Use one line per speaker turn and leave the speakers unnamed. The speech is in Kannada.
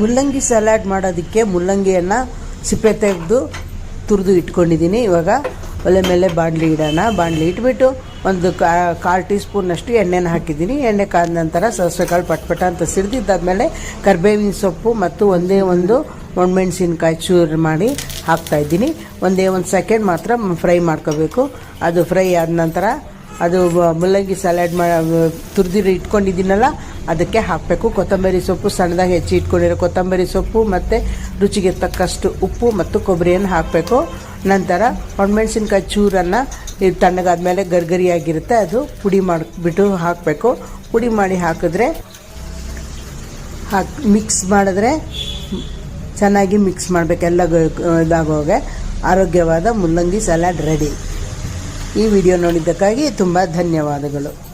ಮುಲ್ಲಂಗಿ ಸಲಾಡ್ ಮಾಡೋದಕ್ಕೆ ಮುಲ್ಲಂಗಿಯನ್ನು ಸಿಪ್ಪೆ ತೆಗೆದು ತುರಿದು ಇಟ್ಕೊಂಡಿದ್ದೀನಿ. ಇವಾಗ ಒಲೆ ಮೇಲೆ ಬಾಣಲಿ ಇಡೋಣ. ಬಾಣಲಿ ಇಟ್ಬಿಟ್ಟು ಒಂದು ಕಾಲು ಟೀ ಸ್ಪೂನಷ್ಟು ಎಣ್ಣೆನ ಹಾಕಿದ್ದೀನಿ. ಎಣ್ಣೆ ಕಾದ ನಂತರ ಸಾಸಿವೆ ಕಾಳು ಪಟ್ಪಟ ಅಂತ ಆದಮೇಲೆ ಕರ್ಬೇವಿನ ಸೊಪ್ಪು ಮತ್ತು ಒಂದೇ ಒಂದು ಒಣಮೆಣ್ಸಿನ್ಕಾಯಿ ಚೂರು ಮಾಡಿ ಹಾಕ್ತಾಯಿದ್ದೀನಿ ಒಂದೇ ಒಂದು ಸೆಕೆಂಡ್ ಮಾತ್ರ ಫ್ರೈ ಮಾಡ್ಕೋಬೇಕು. ಅದು ಫ್ರೈ ಆದ ನಂತರ ಅದು ಮುಲ್ಲಂಗಿ ಸಲಾಡ್ ಮಾ ತುರಿದಿರೋ ಇಟ್ಕೊಂಡಿದ್ದೀನಲ್ಲ, ಅದಕ್ಕೆ ಹಾಕಬೇಕು. ಕೊತ್ತಂಬರಿ ಸೊಪ್ಪು ಸಣ್ಣದಾಗಿ ಹೆಚ್ಚಿ ಇಟ್ಕೊಂಡಿರೋ ಕೊತ್ತಂಬರಿ ಸೊಪ್ಪು ಮತ್ತು ರುಚಿಗೆ ತಕ್ಕಷ್ಟು ಉಪ್ಪು ಮತ್ತು ಕೊಬ್ಬರಿಯನ್ನು ಹಾಕಬೇಕು. ನಂತರ ಒಣಮೆಣ್ಸಿನ್ಕಾಯಿ ಚೂರನ್ನು ಇದು ತಣ್ಣಗಾದ್ಮೇಲೆ ಗರ್ಗರಿಯಾಗಿರುತ್ತೆ, ಅದು ಪುಡಿ ಮಾಡಿಬಿಟ್ಟು ಹಾಕಬೇಕು. ಪುಡಿ ಮಾಡಿ ಹಾಕಿದ್ರೆ, ಹಾಕಿ ಮಿಕ್ಸ್ ಮಾಡಿದ್ರೆ ಚೆನ್ನಾಗಿ ಮಿಕ್ಸ್ ಮಾಡಬೇಕು, ಎಲ್ಲ ಇದಾಗೋಗೆ. ಆರೋಗ್ಯವಾದ ಮುಲ್ಲಂಗಿ ಸಲಾಡ್ ರೆಡಿ ಈ ವಿಡಿಯೋ ನೋಡಿದ್ದಕ್ಕಾಗಿ ತುಂಬ ಧನ್ಯವಾದಗಳು.